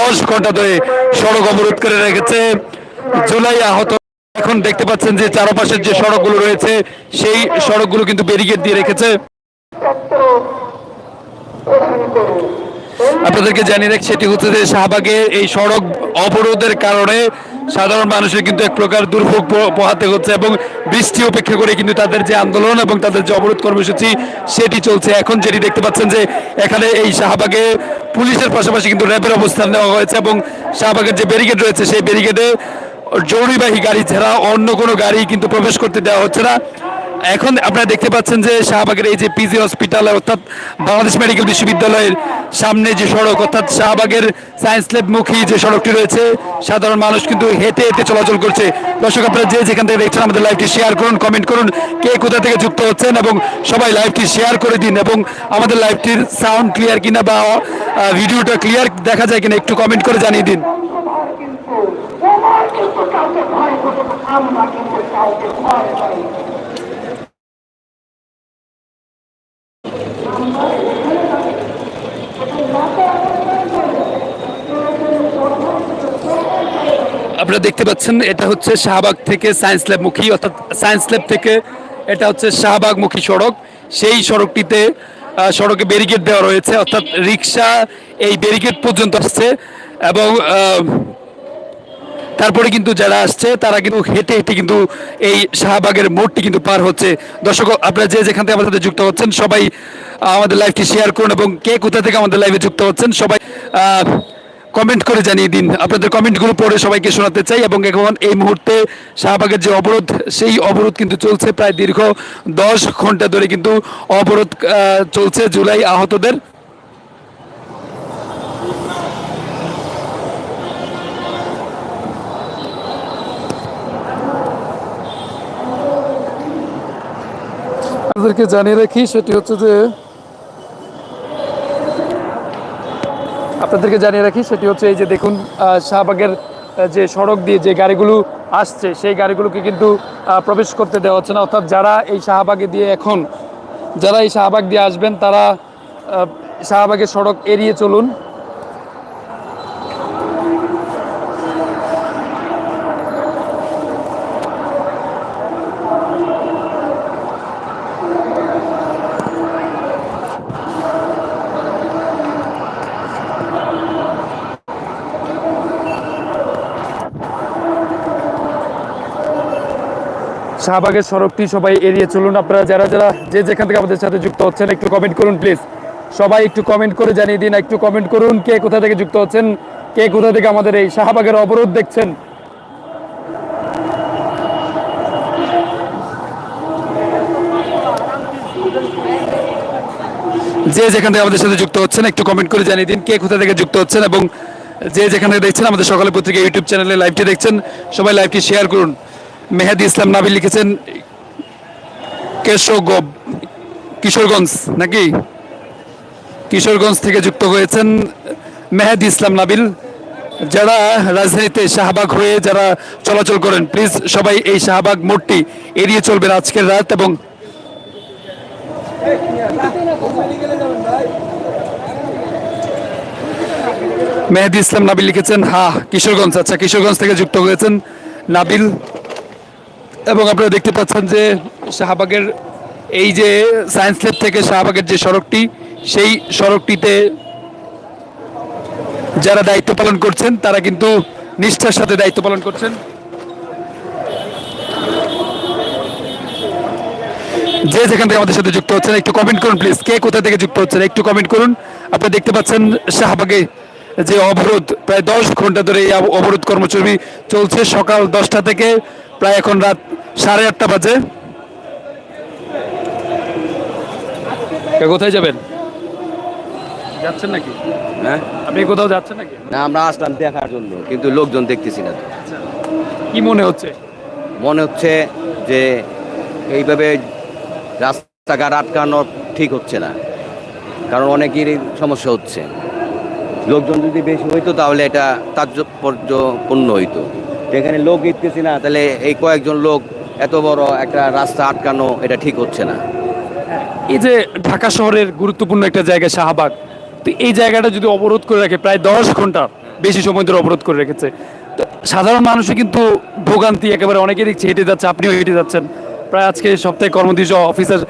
দশ ঘণ্টা ধরে সড়ক অবরোধ করে রেখেছে। জুলাই আহত। এখন দেখতে পাচ্ছেন যে চারপাশের যে সড়কগুলো রয়েছে, সেই সড়কগুলো কিন্তু ব্যারিকেড দিয়ে রেখেছে। আপনাদেরকে জানিয়ে রাখি সেটি হচ্ছে যে শাহবাগে এই সড়ক অবরোধের কারণে সাধারণ মানুষের কিন্তু এক প্রকার দুর্ভোগ পোহাতে হচ্ছে এবং বৃষ্টি উপেক্ষা করে কিন্তু তাদের যে আন্দোলন এবং তাদের যে অবরোধ কর্মসূচি, সেটি চলছে। এখন যেটি দেখতে পাচ্ছেন যে এখানে এই শাহবাগে পুলিশের পাশাপাশি কিন্তু র্যাবের অবস্থান নেওয়া হয়েছে এবং শাহবাগের যে ব্যারিকেড রয়েছে, সেই ব্যারিকেডে জরুরিবাহী গাড়ি ছাড়া অন্য কোনো গাড়ি কিন্তু প্রবেশ করতে দেওয়া হচ্ছে না। এখন আপনারা দেখতে পাচ্ছেন যে শাহবাগের এই যে পিজি হসপিটাল অর্থাৎ বাংলাদেশ মেডিকেল বিশ্ববিদ্যালয়ের সামনে যে সড়ক অর্থাৎ শাহবাগের সায়েন্স ল্যাব মুখী যে সড়কটি রয়েছে সাধারণ মানুষ কিন্তু হেঁটে হেঁটে চলাচল করছে দর্শক আপনারা যে যেখান থেকে দেখছেন আমাদের লাইভটি শেয়ার করুন কমেন্ট করুন কে কোথা থেকে যুক্ত হচ্ছেন এবং সবাই লাইভটি শেয়ার করে দিন এবং আমাদের লাইভটির সাউন্ড ক্লিয়ার কিনা বা ভিডিওটা ক্লিয়ার দেখা যায় কিনা একটু কমেন্ট করে জানিয়ে দিন আমরা কিন্তু কাউকে ভয় করি আপনারা দেখতে পাচ্ছেন, এটা হচ্ছে শাহবাগ থেকে সায়েন্স ল্যাব মুখী, অর্থাৎ সায়েন্স ল্যাব থেকে এটা হচ্ছে শাহবাগ মুখী সড়ক। সেই সড়কটিতে সড়কে ব্যারিকেড দেওয়া রয়েছে, অর্থাৎ রিক্সা এই ব্যারিকেড পর্যন্ত আসছে এবং তারপরে কিন্তু যারা আসছে, তারা কিন্তু হেঁটে হেঁটে কিন্তু এই শাহবাগের মোড়টি কিন্তু পার হচ্ছে। দর্শক, আপনারা যে যেখান থেকে আমাদের সাথে যুক্ত হচ্ছেন, সবাই আমাদের লাইভটি শেয়ার করুন এবং কে কোথা থেকে আমাদের লাইভে যুক্ত হচ্ছেন, সবাই কমেন্ট করে জানিয়ে দিন। আপনাদের কমেন্টগুলো পড়ে সবাইকে শোনাতে চাই এবং এখন এই মুহূর্তে শাহবাগের যে অবরোধ, সেই অবরোধ কিন্তু চলছে প্রায় দীর্ঘ দশ ঘণ্টা ধরে কিন্তু অবরোধ চলছে জুলাই আহতদের। জানিয়ে রাখি, সেটি হচ্ছে যে আপনাদেরকে জানিয়ে রাখি, সেটি হচ্ছে এই যে দেখুন শাহবাগের যে সড়ক দিয়ে যে গাড়িগুলো আসছে, সেই গাড়িগুলোকে কিন্তু প্রবেশ করতে দেওয়া হচ্ছে না। অর্থাৎ যারা এই শাহবাগে দিয়ে এখন, যারা এই শাহবাগ দিয়ে আসবেন, তারা শাহবাগের সড়ক এড়িয়ে চলুন। শাহবাগের সড়কটি সবাই এড়িয়ে চলুন। আপনারা যারা যারা যে যেখান থেকে আমাদের সাথে যুক্ত হচ্ছেন, একটু কমেন্ট করুন প্লিজ সবাই একটু কমেন্ট করে জানিয়ে দিন, একটু কমেন্ট করুন কে কোথা থেকে যুক্ত হচ্ছেন, কে কোথা থেকে আমাদের এই শাহবাগের অবরোধ দেখছেন। যে যেখান থেকে আমাদের সাথে যুক্ত হচ্ছেন, একটু কমেন্ট করে জানিয়ে দিন কে কোথা থেকে যুক্ত হচ্ছেন এবং যে যেখানে দেখছেন, আমাদের সকালে পত্রিকা ইউটিউব চ্যানেলে লাইভটি দেখছেন, সবাই লাইভটি শেয়ার করুন। মেহেদি ইসলাম নাবিল লিখেছেন কেশব কিশোরগঞ্জ, নাকি? কিশোরগঞ্জ থেকে যুক্ত হয়েছেন মেহেদি ইসলাম নাবিল। যারা রাজধানীতে শাহবাগ হয়ে যারা চলাচল করেন, প্লিজ সবাই এই শাহবাগ মোড়টি এড়িয়ে চলবেন আজকের রাত এবং মেহেদি ইসলাম নাবিল লিখেছেন হা কিশোরগঞ্জ। আচ্ছা কিশোরগঞ্জ থেকে যুক্ত হয়েছেন নাবিল। এবং আপনারা দেখতে পাচ্ছেন যে শাহবাগের এই যে সায়েন্স ল্যাব থেকে শাহবাগের যে সড়কটি, সেই সড়কটিতে যারা দায়িত্ব পালন করছেন, তারা কিন্তু নিষ্ঠার সাথে দায়িত্ব পালন করছেন। যে যেখান থেকে আমাদের সাথে যুক্ত হচ্ছেন, একটু কমেন্ট করুন প্লিজ কে কোথা থেকে যুক্ত হচ্ছেন, একটু কমেন্ট করুন। আপনারা দেখতে পাচ্ছেন শাহবাগে যে অবরোধ, প্রায় দশ ঘণ্টা ধরে এই অবরোধ কর্মসূচি চলছে। সকাল দশটা থেকে প্রায় এখন রাত সাড়ে আটটা বাজে। কে কোথায় যাবেন? যাচ্ছেন নাকি? হ্যাঁ? আপনি কোথাও যাচ্ছেন নাকি? না আমরা আসলাম দেখার জন্য কিন্তু লোকজন দেখতেছি না কি মনে হচ্ছে? মনে হচ্ছে যে এইভাবে রাস্তাঘাট আটকানো ঠিক হচ্ছে না কারণ অনেকেরই সমস্যা হচ্ছে। লোকজন যদি বেশি হইতো তাহলে এটা তাৎপর্যপূর্ণ হইতো। তো এখানে লোক দেখতেছি না, তাহলে এই কয়েকজন লোক এত বড় একটা রাস্তা আটকানো এটা ঠিক হচ্ছে না। এই যে ঢাকা শহরের গুরুত্বপূর্ণ একটা জায়গা শাহবাগ, তো এই জায়গাটা যদি অবরোধ করে রাখে, প্রায় দশ ঘণ্টা বেশি সময় ধরে অবরোধ করে রেখেছে। তো সাধারণ মানুষই কিন্তু ভোগান্তি একেবারে অনেকে দেখছি হেঁটে যাচ্ছে, আপনিও হেঁটে যাচ্ছেন। প্রায় আজকে সপ্তাহে কর্মদিবস অফিসের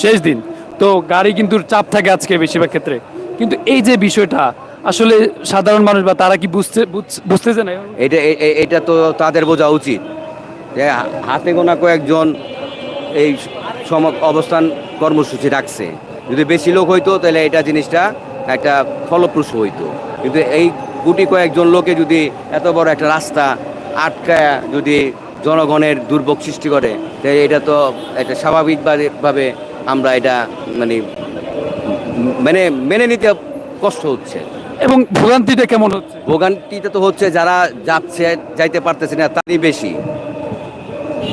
শেষ দিন, তো গাড়ি কিন্তু চাপ থাকে আজকে বেশিরভাগ ক্ষেত্রে। কিন্তু এই যে বিষয়টা আসলে সাধারণ মানুষ বা তারা কি বুঝতে, বুঝ- বুঝতেছে না? এটা এটা তো তাদের বোঝা উচিত যে হাতে গোনা কয়েকজন এই সম, অবস্থান কর্মসূচি রাখছে। যদি বেশি লোক হইতো, তাহলে এটা জিনিসটা একটা ফলপ্রসূ হইতো। কিন্তু এই গুটি কয়েকজন লোকে যদি এত বড় একটা রাস্তা আটকায় যদি জনগণের দুর্ভোগ সৃষ্টি করে, তাহলে এটা তো একটা স্বাভাবিকভাবে আমরা এটা মানে মানে মেনে নিতে কষ্ট হচ্ছে। এবং ভোগান্তিটা কেমন হচ্ছে? ভোগান্তিটা তো হচ্ছে যারা যাচ্ছে যাইতে পারতেছে না তারই বেশি।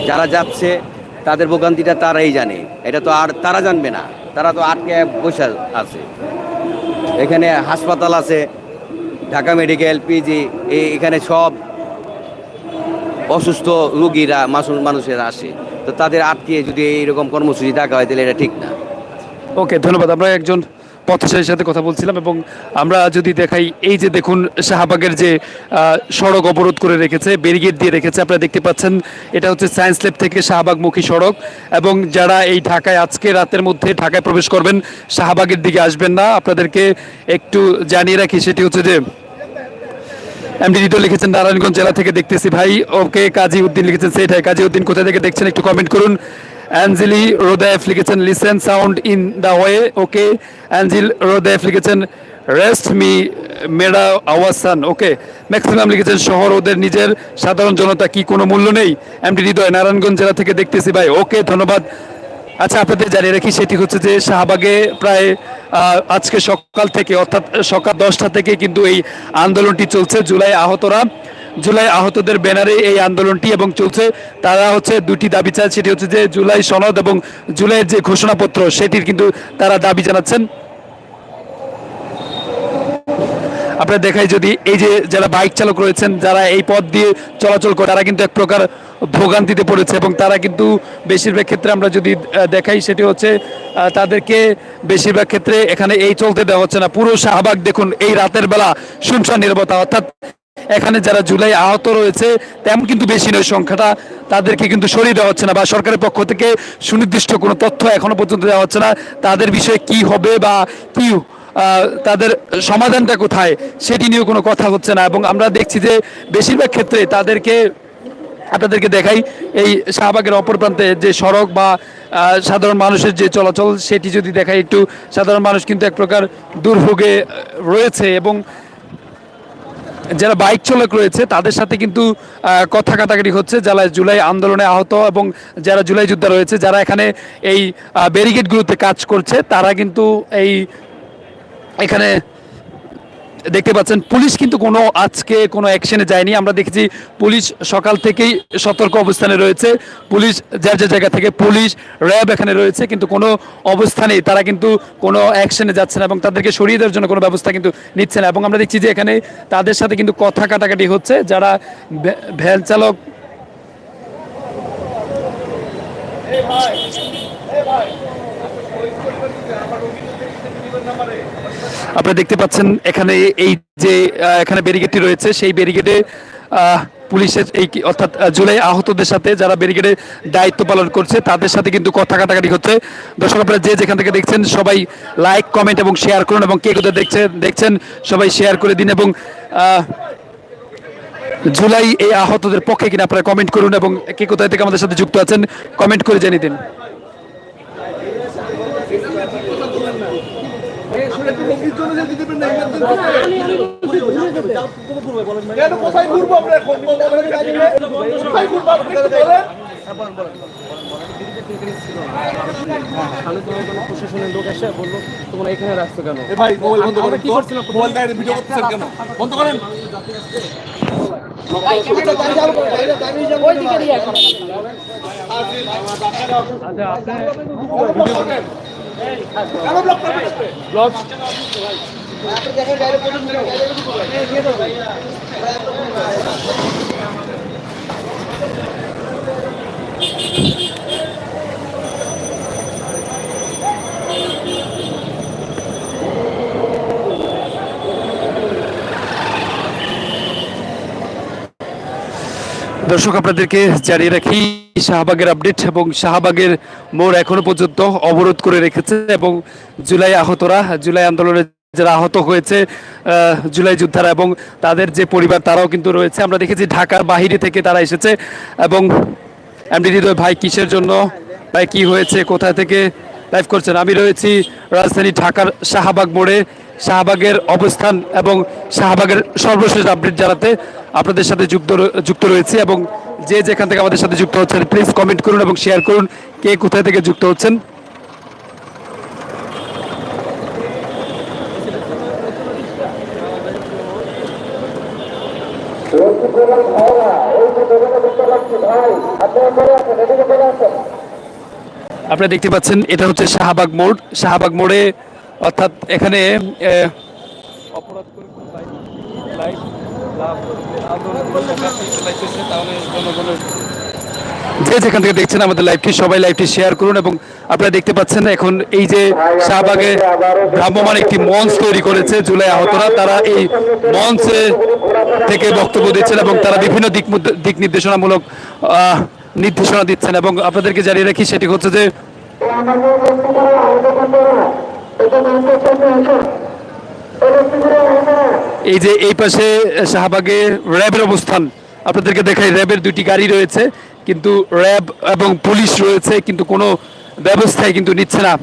যারা যাচ্ছে তাদের ভোগান্তিটা তারাই জানে। এটা তো আর তারা জানবে না। তারা তো আটকে বসে আছে। এখানে হাসপাতাল আছে ঢাকা মেডিকেল পিজি এখানে সব অসুস্থ রুগীরা মাসুল- মানুষেরা আসে। তো তাদের আটকে যদি এইরকম কর্মসূচি ডাকা হয় তাহলে এটা ঠিক না। ওকে ধন্যবাদ। আমরা একজন পথচারীর সাথে কথা বলছিলাম এবং আমরা যদি দেখাই, এই যে দেখুন শাহবাগের যে সড়ক অবরোধ করে রেখেছে ব্যারিগেড দিয়ে রেখেছে, আপনারা দেখতে পাচ্ছেন, এটা হচ্ছে সায়েন্স ল্যাব থেকে শাহবাগমুখী সড়ক এবং যারা এই ঢাকায় আজকে রাতের মধ্যে ঢাকায় প্রবেশ করবেন, শাহবাগের দিকে আসবেন না। আপনাদেরকে একটু জানিয়ে রাখি, সেটি হচ্ছে যে, এমডি হৃদয় লিখেছেন, নারায়ণগঞ্জ জেলা থেকে দেখতেছি ভাই। ওকে কাজী উদ্দিন লিখেছেন সেটাই কাজী উদ্দিন কোথা থেকে দেখছেন একটু কমেন্ট করুন। অ্যাঞ্জেলি রোদায়েফ লিখেছেন listen sound in the way, okay? অ্যাঞ্জিল রোদায়েফ লিখেছেন রেস্ট মি মেডা আওয়াসান, ওকে? ম্যাক্সিমাম লিখেছেন, শহর ওদের নিজের, সাধারণ জনতা কি কোনো মূল্য নেই? এমডি হৃদয়, নারায়ণগঞ্জ জেলা থেকে দেখতেছি, ভাই, ওকে, ধন্যবাদ। আচ্ছা আপনাদের জানিয়ে রাখি, সেটি হচ্ছে যে শাহবাগে প্রায় আজকে সকাল থেকে, অর্থাৎ সকাল দশটা থেকে কিন্তু এই আন্দোলনটি চলছে, জুলাই আহতরা। জুলাই আহতদের ব্যানারে এই আন্দোলনটি এবং চলছে। তারা হচ্ছে দুটি দাবি চায়, সেটি হচ্ছে যে জুলাই সনদ এবং জুলাইয়ের যে ঘোষণাপত্র, সেটির কিন্তু তারা দাবি জানাচ্ছেন। আপনারা দেখাই যদি এই যে যারা বাইক চালক রয়েছেন, যারা এই পথ দিয়ে চলাচল করে, তারা কিন্তু এক প্রকার ভোগান্তিতে পড়েছে এবং তারা কিন্তু বেশিরভাগ ক্ষেত্রে আমরা যদি দেখাই, সেটি হচ্ছে তাদেরকে বেশিরভাগ ক্ষেত্রে এখানে এই চলতে দেওয়া হচ্ছে না। পুরো শাহবাগ দেখুন, এই রাতের বেলা শুনশান নিরাপত্তা, অর্থাৎ এখানে যারা জুলাই আহত রয়েছে, তেমন কিন্তু বেশি নয় সংখ্যাটা। তাদেরকে কিন্তু সরিয়ে দেওয়া হচ্ছে না বা সরকারের পক্ষ থেকে সুনির্দিষ্ট কোনো তথ্য এখনও পর্যন্ত দেওয়া হচ্ছে না। তাদের বিষয়ে কি হবে বা কি তাদের সমাধানটা কোথায়, সেটি নিয়েও কোনো কথা হচ্ছে না। এবং আমরা দেখছি যে বেশিরভাগ ক্ষেত্রে তাদেরকে, আপনাদেরকে দেখাই, এই শাহবাগের অপর প্রান্তে যে সড়ক বা সাধারণ মানুষের যে চলাচল, সেটি যদি দেখাই একটু, সাধারণ মানুষ কিন্তু এক প্রকার দুর্ভোগে রয়েছে এবং যারা বাইক চালক রয়েছে, তাদের সাথে কিন্তু কথা কাটাকাটি হচ্ছে। যারা জুলাই আন্দোলনে আহত এবং যারা জুলাই যোদ্ধা রয়েছে, যারা এখানে এই ব্যারিকেডগুলোতে কাজ করছে, তারা কিন্তু এই, এখানে দেখতে পাচ্ছেন, পুলিশ কিন্তু কোনো আজকে কোনো অ্যাকশনে যায়নি। আমরা দেখেছি পুলিশ সকাল থেকেই সতর্ক অবস্থানে রয়েছে। পুলিশ যার যার জায়গা থেকে পুলিশ র্যাব এখানে রয়েছে, কিন্তু কোনো অবস্থানেই তারা কিন্তু কোনো অ্যাকশনে যাচ্ছে না এবং তাদেরকে সরিয়ে দেওয়ার জন্য কোনো ব্যবস্থা কিন্তু নিচ্ছে না। এবং আমরা দেখছি যে এখানে তাদের সাথে কিন্তু কথা কাটাকাটি হচ্ছে। যারা ভ্যা- ভ্যান চালক আপনারা দেখতে পাচ্ছেন এখানে এই যে এখানে ব্যারিকেডটি রয়েছে সেই ব্যারিকেডে আহ, পুলিশের এই অর্থাৎ জুলাই আহতদের সাথে যারা ব্যারিকেডে দায়িত্ব পালন করছে তাদের সাথে কিন্তু কথা কাটাকাটি হচ্ছে। দর্শক আপনারা যে যেখান থেকে দেখছেন সবাই লাইক কমেন্ট এবং শেয়ার করুন এবং কে কোথায় দেখছেন দেখছেন সবাই শেয়ার করে দিন এবং জুলাই এই আহতদের পক্ষে কিনা আপনারা কমেন্ট করুন এবং কে কোথায় থেকে আমাদের সাথে যুক্ত আছেন কমেন্ট করে জানিয়ে দিন। কোথায় ঘুরবো আমরা কোথায় ঘুরবো আপনি একটু বলেন? এ ভাই মোবাইল কেন কেন করবেন দর্শক আপনাদেরকে জানিয়ে রাখি শাহবাগের আপডেট এবং শাহবাগের মোড় এখনও পর্যন্ত অবরোধ করে রেখেছে এবং জুলাই আহতরা, জুলাই আন্দোলনের যারা আহত হয়েছে জুলাই যোদ্ধারা এবং তাদের যে পরিবার তারাও কিন্তু রয়েছে। আমরা দেখেছি ঢাকার বাহিরে থেকে তারা এসেছে এবং এমডি ভাই, কিসের জন্য? ভাই, কি হয়েছে? কোথা থেকে লাইভ করছেন? আমি রয়েছি রাজধানী ঢাকার শাহবাগ মোড়ে। শাহবাগের অবস্থান এবং শাহবাগের সর্বশেষ আপডেট জানাতে আপনাদের সাথে যুক্ত যুক্ত রয়েছি এবং যে যেখান থেকে আমাদের সাথে যুক্ত হচ্ছেন প্লিজ কমেন্ট করুন এবং শেয়ার করুন কে কোথায় থেকে যুক্ত হচ্ছেন। আপনারা দেখতে পাচ্ছেন, এটা হচ্ছে শাহবাগ মোড়। শাহবাগ মোড়ে অর্থাৎ এখানে অপরাধ করে লাইট- তাহলে জনগণের- যে যেখান থেকে দেখছেন আমাদের লাইভটি সবাই লাইভটি শেয়ার করুন এবং আপনারা দেখতে পাচ্ছেন এখন এই যে শাহবাগে ভ্রাম্যমান একটি মঞ্চ তৈরি করেছে জুলাই আহতরা। তারা এই মঞ্চে থেকে বক্তব্য দিচ্ছেন এবং তারা বিভিন্ন দিক দিক নির্দেশনামূলক আহ, নির্দেশনা দিচ্ছেন এবং আপনাদেরকে জানিয়ে রাখি সেটি হচ্ছে যে এই যে এই পাশে শাহবাগে র্যাবের অবস্থান, আপনাদেরকে দেখাই, র্যাবের দুটি গাড়ি রয়েছে, কিন্তু র্যাব এবং পুলিশ রয়েছে, কিন্তু কোনো ব্যবস্থায় কিন্তু নিচ্ছে না।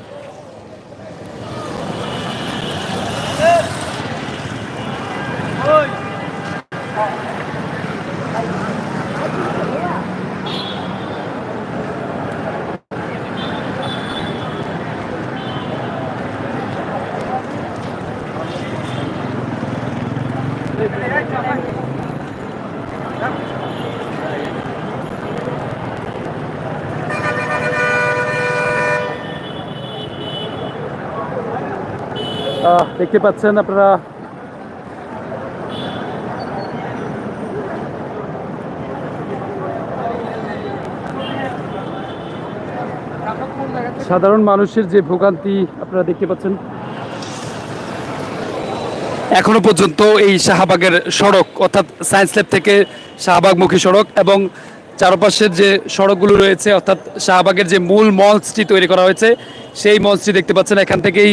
দেখতে পাচ্ছেন আপনারা। সাধারণ মানুষের যে ভোগান্তি, আপনারা দেখতে পাচ্ছেন। এখনও পর্যন্ত এই শাহবাগের সড়ক, অর্থাৎ সায়েন্স ল্যাব থেকে শাহবাগমুখী সড়ক এবং চারপাশের যে সড়কগুলো রয়েছে অর্থাৎ শাহবাগের যে মূল মঞ্চটি তৈরি করা হয়েছে সেই মঞ্চটি দেখতে পাচ্ছেন। এখান থেকেই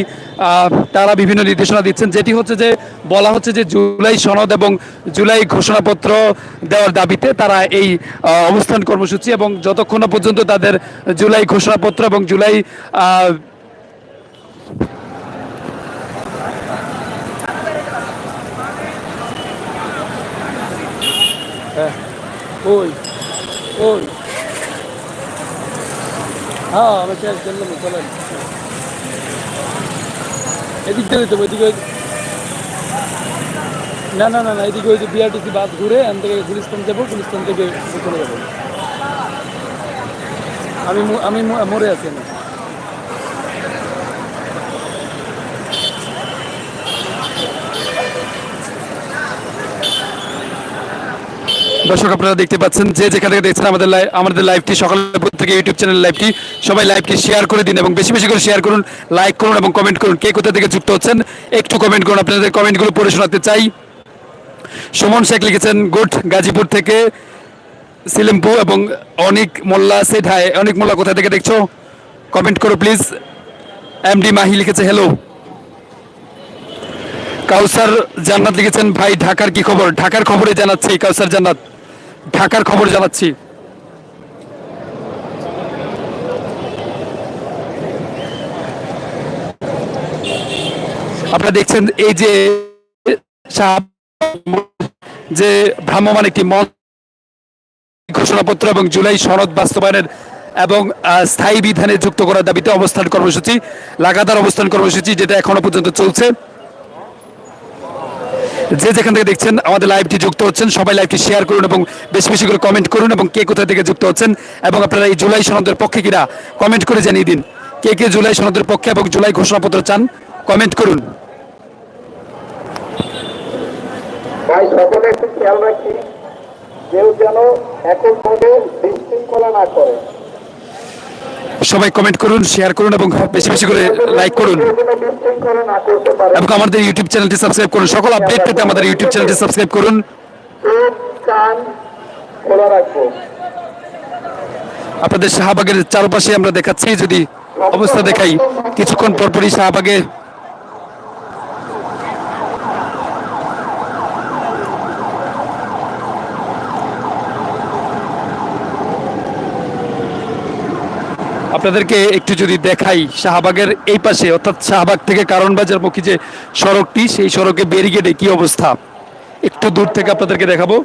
তারা বিভিন্ন নির্দেশনা দিচ্ছেন যেটি হচ্ছে যে বলা হচ্ছে যে জুলাই সনদ এবং জুলাই ঘোষণাপত্র দেওয়ার দাবিতে তারা এই অবস্থান কর্মসূচি এবং যতক্ষণ না পর্যন্ত তাদের জুলাই ঘোষণাপত্র এবং জুলাই আহ, ওই। ওই হ্যাঁ আমি শেষ করলাম, চলেন। এদিক থেকে তো এদিকে না না না না, এদিকে ওই যে বিআরটিসি বাস ঘুরে এখান থেকে গুলিস্তান যাব, গুলিস্তান থেকে চলে যাব। আমি আমি মো- মরে আছি না দর্শক, আপনারা দেখতে পাচ্ছেন যে যেখান থেকে দেখছেন আমাদের লাইভ আমাদের লাইভটি সকালের পর থেকে ইউটিউব চ্যানেল লাইভটি সবাই লাইভটি শেয়ার করে দিন এবং বেশি বেশি করে শেয়ার করুন লাইক করুন এবং কমেন্ট করুন কে কোথা থেকে যুক্ত হচ্ছেন, একটু কমেন্ট করুন। আপনাদের কমেন্টগুলো পড়ে শোনাতে চাই। সুমন শেখ লিখেছেন, গুড, গাজীপুর থেকে সিলিমপু এবং অনিক মোল্লা সেট হাই অনিক মোল্লা, কোথা থেকে দেখছ? কমেন্ট করো প্লিজ এমডি মাহি লিখেছে হ্যালো কাউসার জান্নাত লিখেছেন, ভাই, ঢাকার কি খবর? ঢাকার খবরে জানাচ্ছি, কাউসার জান্নাত। ঢাকার খবর জানাচ্ছি। আপনারা দেখছেন এই যে যে ভ্রাম্যমান একটি মত ঘোষণাপত্র এবং জুলাই সনদ বাস্তবায়নের এবং স্থায়ী বিধানে যুক্ত করার দাবিতে অবস্থান কর্মসূচি, লাগাতার অবস্থান কর্মসূচি যেটা এখনও পর্যন্ত চলছে। যে যেখান থেকে দেখছেন আমাদের লাইভটি যুক্ত হচ্ছেন, সবাই লাইভটি শেয়ার করুন এবং বেশি বেশি করে কমেন্ট করুন এবং কে কোথা থেকে যুক্ত হচ্ছেন এবং আপনারা এই জুলাই সনদের পক্ষে কিনা কমেন্ট করে জানিয়ে দিন। কে কে জুলাই সনদের পক্ষে এবং জুলাই ঘোষণাপত্র চান কমেন্ট করুন। ভাই, সকলে একটু খেয়াল রাখি, কেউ যেন এককভাবে বিশৃঙ্খলা না করে। সবাই কমেন্ট করুন শেয়ার করুন এবং বেশি বেশি করে লাইক করুন। এবং আমাদের ইউটিউব চ্যানেলটি সাবস্ক্রাইব করুন। সকল আপডেট পেতে আমাদের ইউটিউব চ্যানেলটি সাবস্ক্রাইব করুন। আপনাদের শাহবাগের চারপাশে আমরা দেখাচ্ছি, যদি অবস্থা দেখাই, কিছুক্ষণ পরপরই শাহবাগে আপনাদেরকে একটু যদি দেখাই শাহবাগের এই পাশে, অর্থাৎ শাহবাগ থেকে কারণবাজার মুখী যে সড়কটি, সেই সড়কে ব্যারিকেডে কি অবস্থা? একটু দূর থেকে আপনাদেরকে দেখাবো।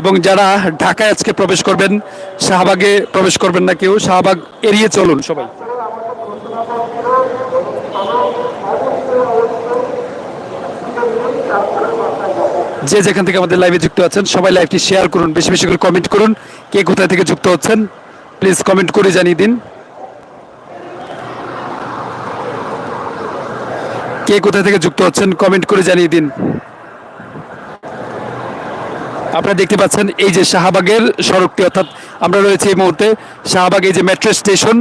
এবং যারা ঢাকায় আজকে প্রবেশ করবেন, শাহবাগে প্রবেশ করবেন না কেউ, শাহবাগ এড়িয়ে চলুন সবাই। যে যেখান থেকে আমাদের লাইভে যুক্ত আছেন, সবাই লাইভটি শেয়ার করুন, বেশি বেশি করে কমেন্ট করুন, কে কোথায় থেকে যুক্ত হচ্ছেন প্লিজ কমেন্ট করে জানিয়ে দিন। কে কোথায় থেকে যুক্ত হচ্ছেন কমেন্ট করে জানিয়ে দিন। আপনারা দেখতে পাচ্ছেন এই যে শাহবাগের সড়কটি, অর্থাৎ আমরা রয়েছে এই মুহূর্তে শাহবাগ, এই যে মেট্রো স্টেশন,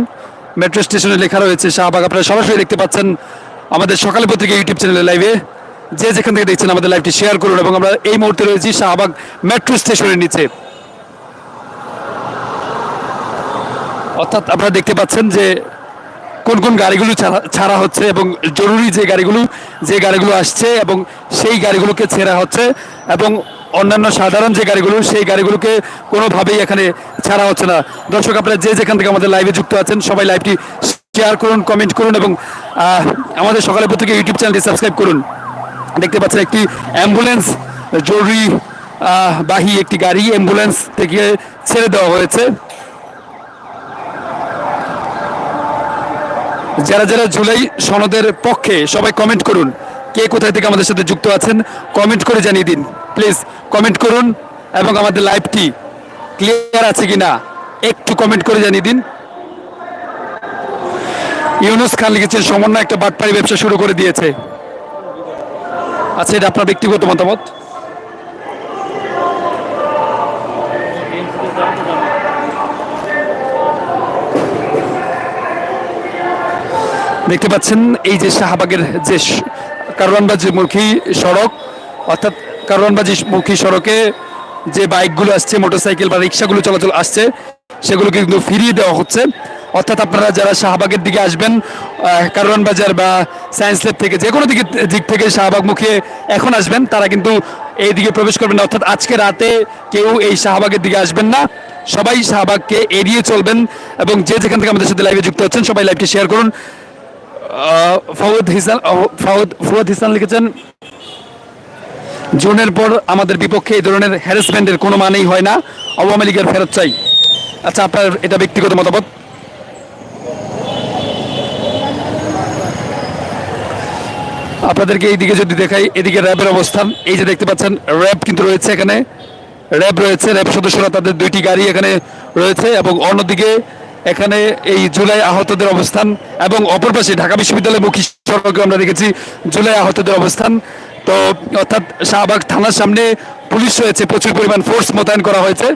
মেট্রো স্টেশনে লেখা রয়েছে শাহবাগ। আপনারা সরাসরি দেখতে পাচ্ছেন আমাদের সকালে পত্রিকা ইউটিউব চ্যানেলে লাইভে যে যেখান থেকে দেখছেন আমাদের লাইভটি শেয়ার করুন এবং আমরা এই মুহূর্তে রয়েছি শাহবাগ মেট্রো স্টেশনের নিচে। অর্থাৎ আপনারা দেখতে পাচ্ছেন যে কোন কোন গাড়িগুলো ছাড়া হচ্ছে এবং জরুরি যে গাড়িগুলো যে গাড়িগুলো আসছে এবং সেই গাড়িগুলোকে ছেড়া হচ্ছে এবং অন্যান্য সাধারণ যে গাড়িগুলো, সেই গাড়িগুলোকে কোনোভাবেই এখানে ছাড়া হচ্ছে না। দর্শক, আপনারা যে যেখান থেকে আমাদের লাইভে যুক্ত আছেন, সবাই লাইভটি শেয়ার করুন কমেন্ট করুন এবং আমাদের সকালে প্রত্যেকে ইউটিউব চ্যানেলটি সাবস্ক্রাইব করুন। দেখতে পাচ্ছেন একটি অ্যাম্বুলেন্স জরুরি বাহী একটি গাড়ি অ্যাম্বুলেন্স থেকে ছেড়ে দেওয়া হয়েছে। যারা যারা জুলাই সনদের পক্ষে সবাই কমেন্ট করুন। কে কোথায় থেকে আমাদের সাথে যুক্ত আছেন কমেন্ট করে জানিয়ে দিন। প্লিজ কমেন্ট করুন এবং আমাদের লাইভটি ক্লিয়ার আছে কিনা, একটু কমেন্ট করে জানিয়ে দিন। ইউনুস খান লিখেছেন, সমন্বয় একটা বাটপাড়ি ব্যবসা শুরু করে দিয়েছে। আচ্ছা এটা আপনার ব্যক্তিগত মতামত? দেখতে পাচ্ছেন, এই যে শাহবাগের যে কারওয়ানবাজি মুখী সড়ক, অর্থাৎ কারওয়ানবাজি মুখী সড়কে যে বাইকগুলো আসছে, মোটরসাইকেল বা রিক্সাগুলো চলাচল আসছে সেগুলোকে কিন্তু ফিরিয়ে দেওয়া হচ্ছে। অর্থাৎ আপনারা যারা শাহবাগের দিকে আসবেন কারওয়ান বাজার বা সায়েন্স ল্যাব থেকে যে কোনো দিকে, দিক থেকে শাহবাগ মুখে এখন আসবেন, তারা কিন্তু এই দিকে প্রবেশ করবেন না। অর্থাৎ আজকে রাতে কেউ এই শাহবাগের দিকে আসবেন না। সবাই শাহবাগকে এড়িয়ে চলবেন এবং যে যেখান থেকে আমাদের সাথে লাইভে যুক্ত হচ্ছেন, সবাই লাইভটি শেয়ার করুন। ফাউদ হিসান ফাউদ ফুয়াদ হিসান লিখেছেন, জুনের পর আমাদের বিপক্ষে এই ধরনের হ্যারাসমেন্টের কোনো মানেই হয় না। আওয়ামী লীগের ফেরত চাই। আচ্ছা আপনার এটা ব্যক্তিগত মতামত? আপনাদেরকে এইদিকে যদি দেখাই, এদিকে র্যাবের অবস্থান। এই যে দেখতে পাচ্ছেন, র্যাব কিন্তু রয়েছে এখানে। র্যাব রয়েছে, র্যাব সদস্যরা তাদের দুইটি গাড়ি এখানে রয়েছে এবং অন্যদিকে এখানে এই জুলাই আহতদের অবস্থান এবং অপর পাশে ঢাকা বিশ্ববিদ্যালয় মুখী সড়কে আমরা দেখেছি জুলাই আহতদের অবস্থান। তো অর্থাৎ শাহবাগ থানার সামনে পুলিশ রয়েছে, প্রচুর পরিমাণ ফোর্স মোতায়েন করা হয়েছে।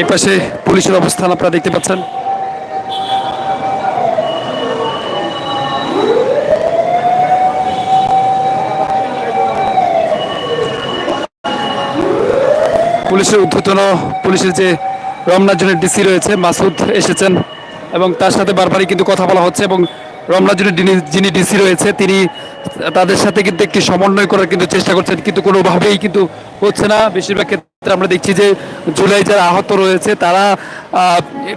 এই পাশে পুলিশের অবস্থান আপনারা দেখতে পাচ্ছেন। পুলিশের ঊর্ধ্বতন পুলিশের যে রমনার ডিসি রয়েছে, মাসুদ এসেছেন এবং তার সাথে বারবারই কিন্তু কথা বলা হচ্ছে এবং রমনার যিনি ডিসি রয়েছে, তিনি তাদের সাথে কিন্তু একটি সমন্বয় করার কিন্তু চেষ্টা করছেন, কিন্তু কোনোভাবেই কিন্তু হচ্ছে না। বেশিরভাগ ক্ষেত্রে আমরা দেখছি যে জুলাই যারা আহত রয়েছে, তারা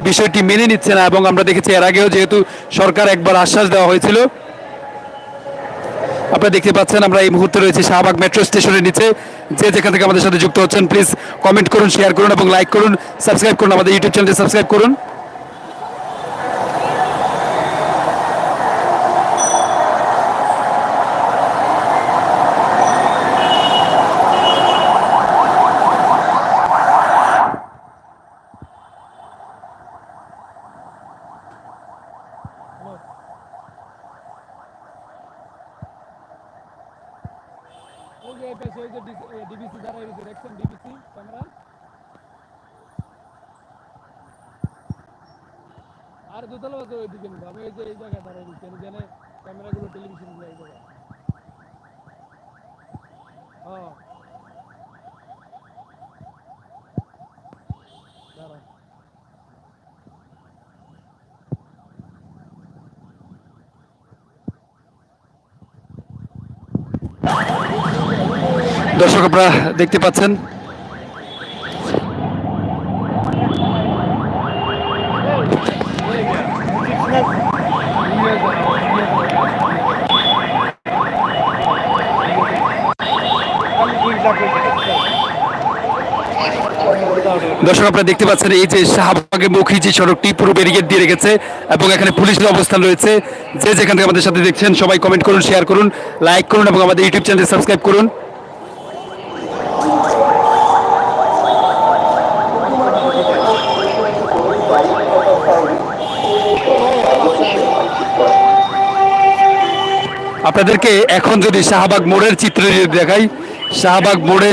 বিষয়টি মেনে নিচ্ছে না এবং আমরা দেখেছি এর আগেও যেহেতু সরকার একবার আশ্বাস দেওয়া হয়েছিল আপনারা দেখতে পাচ্ছেন, আমরা এই মুহূর্তে রয়েছে শাহবাগ মেট্রো স্টেশনের নিচে। যে যেখান থেকে আমাদের সাথে যুক্ত হচ্ছেন প্লিজ কমেন্ট করুন শেয়ার করুন এবং লাইক করুন সাবস্ক্রাইব করুন আমাদের ইউটিউব চ্যানেলটি সাবস্ক্রাইব করুন। যে এই পাশে এই যে ডিবিসি দ্বারা রয়েছে দেখছেন ডিবিসি, ক্যামেরা? আর দোতলা বাজার ওইদিকে নিব আমি এই যে এই জায়গায় দাঁড়িয়ে দিচ্ছি যেখানে ক্যামেরাগুলো টেলিভিশন এই দর্শক আপনারা দেখতে পাচ্ছেন। দর্শক আপনারা দেখতে পাচ্ছেন, এই যে শাহবাগের মুখী যে সড়কটি পুরো ব্যারিকেড দিয়ে রেখেছে এবং এখানে পুলিশের অবস্থান রয়েছে। যে যেখান থেকে আমাদের সাথে দেখছেন, সবাই কমেন্ট করুন শেয়ার করুন লাইক করুন এবং আমাদের ইউটিউব চ্যানেল সাবস্ক্রাইব করুন। আপনাদেরকে এখন যদি শাহবাগ মোড়ের চিত্র দেখাই, শাহবাগ মোড়ে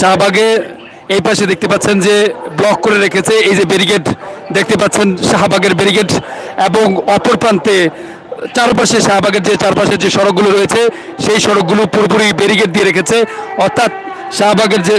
শাহবাগে এই পাশে দেখতে পাচ্ছেন যে ব্লক করে রেখেছে, এই যে ব্যারিকেড দেখতে পাচ্ছেন শাহবাগের ব্যারিকেড এবং অপর প্রান্তে চারপাশে শাহবাগের যে চারপাশে যে সড়কগুলো রয়েছে, সেই সড়কগুলো পুরোপুরি ব্যারিকেড দিয়ে রেখেছে। অর্থাৎ শাহবাগের যে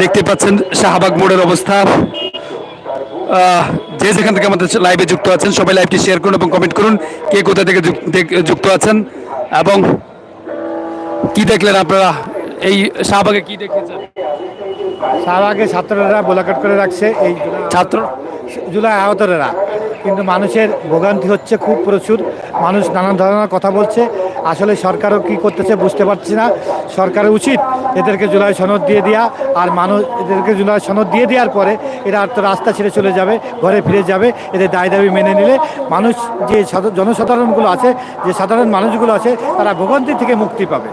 দেখতে পাচ্ছেন শাহবাগ মোড়ের অবস্থা। যে যেখান থেকে আমাদের লাইভে যুক্ত আছেন সবাই লাইভটি শেয়ার করুন এবং কমেন্ট করুন কে কোথা থেকে যুক্ত আছেন এবং কি দেখলেন আপনারা? এই শাহবাগে কি দেখেছেন? শাহবাগে ছাত্ররা বোলাকাট করে রাখছে এই ছাত্র জুলাই আহতরা কিন্তু মানুষের ভোগান্তি হচ্ছে খুব প্রচুর। মানুষ নানান ধরনের কথা বলছে। আসলে সরকারও কি করতেছে বুঝতে পারছি না। সরকারের উচিত এদেরকে জুলাই সনদ দিয়ে দেওয়া আর মানুষ এদেরকে জুলাই সনদ দিয়ে দেওয়ার পরে এরা আর তো রাস্তা ছেড়ে চলে যাবে, ঘরে ফিরে যাবে। এদের দায় দাবি মেনে নিলে মানুষ যে জনসাধারণগুলো আছে, যে সাধারণ মানুষগুলো আছে, তারা ভোগান্তি থেকে মুক্তি পাবে।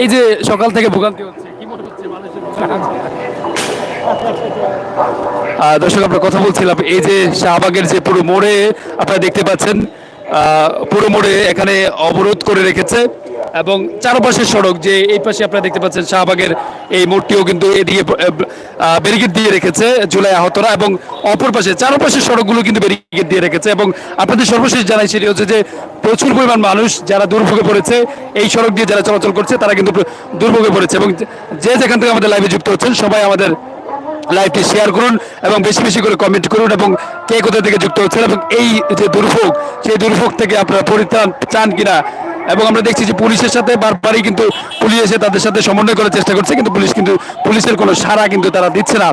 এই যে সকাল থেকে ভোগান্তি হচ্ছে, কি মনে হচ্ছে মানুষের? দর্শক, আমরা কথা বলছিলাম, এই যে শাহবাগের যে পুরো মোড়ে আপনারা দেখতে পাচ্ছেন পুরো মোড়ে এখানে অবরোধ করে রেখেছে এবং চারপাশের সড়ক যে এই পাশে আপনারা দেখতে পাচ্ছেন শাহবাগের এই মোড়টিও কিন্তু এদিকে ব্যারিকেড দিয়ে রেখেছে জুলাই আহতরা এবং অপর পাশে চারপাশের সড়কগুলো কিন্তু ব্যারিকেড দিয়ে রেখেছে এবং আপনাদের সর্বশেষ জানাই সেটি হচ্ছে যে প্রচুর পরিমাণ মানুষ যারা দুর্ভোগে পড়েছে, এই সড়ক দিয়ে যারা চলাচল করছে, তারা কিন্তু দুর্ভোগে পড়েছে এবং যে যেখান থেকে আমাদের লাইভে যুক্ত হচ্ছেন, সবাই আমাদের লাইভটি শেয়ার করুন এবং বেশি বেশি করে কমেন্ট করুন এবং কে কোথা থেকে যুক্ত হচ্ছেন এবং এই যে দুর্ভোগ, সেই দুর্ভোগ থেকে আপনারা পরিত্রাণ চান কিনা? এবং আমরা দেখছি যে পুলিশের সাথে বারবারই কিন্তু পুলিশ এসে তাদের সাথে সমন্বয় করার চেষ্টা করছে, কিন্তু পুলিশ কিন্তু পুলিশের কোনো সাড়া কিন্তু তারা দিচ্ছে না।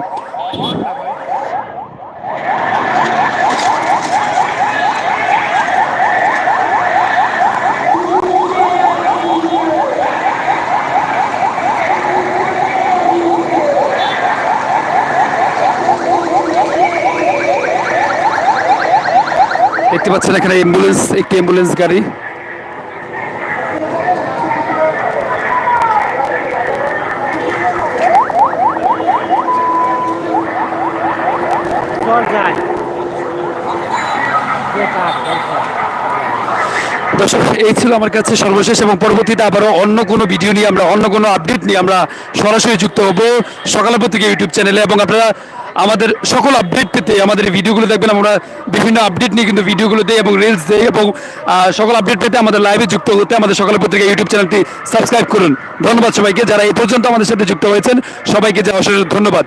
দেখতে পাচ্ছেন এখানে অ্যাম্বুলেন্স একটি অ্যাম্বুলেন্স গাড়ি। দর্শক, এই ছিল আমার কাছে সর্বশেষ এবং পরবর্তীতে আবারও অন্য কোনো ভিডিও নিয়ে আমরা, অন্য কোনো আপডেট নিয়ে আমরা সরাসরি যুক্ত হব সকালের থেকে ইউটিউব চ্যানেলে এবং আপনারা আমাদের সকল আপডেট পেতে আমাদের ভিডিওগুলো দেখবেন, আমরা বিভিন্ন আপডেট নিয়ে কিন্তু ভিডিওগুলো দিই এবং রিলস দিই এবং সকল আপডেট পেতে আমাদের লাইভে যুক্ত হতে আমাদের সকলের পত্রিকা ইউটিউব চ্যানেলটি সাবস্ক্রাইব করুন। ধন্যবাদ সবাইকে, যারা এই পর্যন্ত আমাদের সাথে যুক্ত হয়েছেন, সবাইকে যে অশেষ ধন্যবাদ।